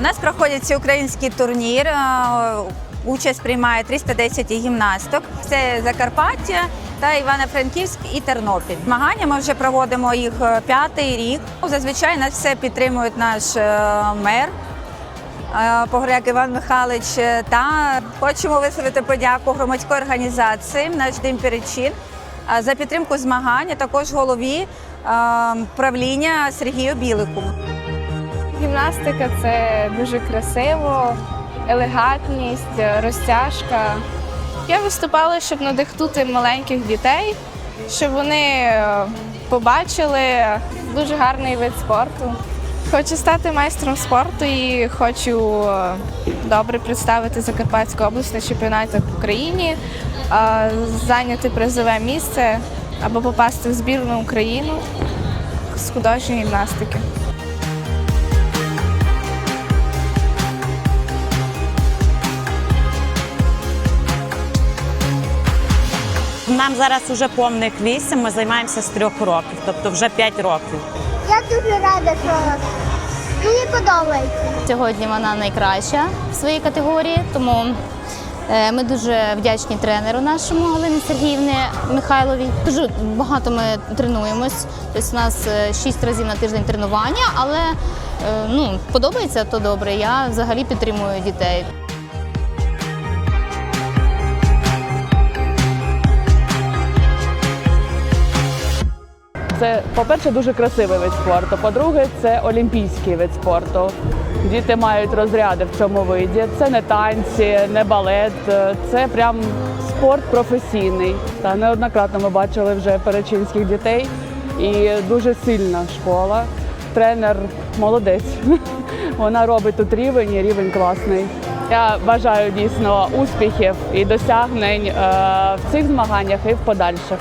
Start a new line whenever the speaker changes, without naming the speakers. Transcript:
нас проходить всеукраїнський турнір. е, Участь приймає 310 гімнасток. Це Закарпаття та Івано-Франківськ і Тернопіль. Змагання ми вже проводимо їх е, п'ятий рік. Зазвичай нас все підтримують наш е, мер. е, Погоряк Іван Михайлович та хочемо висловити подяку громадської організації наш дим перечин за підтримку змагань, також голові правління Сергію Білику.
Гімнастика це дуже красиво, елегантність, розтяжка. Я виступала, щоб надихнути маленьких дітей, щоб вони е, побачили дуже гарний вид спорту. Хочу стати майстром спорту і хочу е, добре представити Закарпатську область на чемпіонатах в Україні, е, зайняти призове місце або попасти в збірну Україну з художньої гімнастики.
Нам зараз вже повних вісім, ми займаємося з трьох років, тобто вже п'ять років.
Я дуже рада, що мені подобається.
Сьогодні вона найкраща в своїй категорії, тому е, ми дуже вдячні тренеру нашому Галині Сергіївні Михайловій. Дуже багато ми тренуємось. Тобто у нас е, шість разів на тиждень тренування, але е, ну, подобається то добре. Я взагалі підтримую дітей.
Це, по-перше, дуже красивий вид спорту. По-друге, це олімпійський вид спорту. Діти мають розряди в цьому виді. Це не танці, не балет, це прям спорт професійний. Та неоднократно ми бачили вже перечинських дітей. І дуже сильна школа. Тренер молодець. Вона робить тут рівень, і рівень класний. Я бажаю дійсно успіхів і досягнень е, в цих змаганнях і в подальших.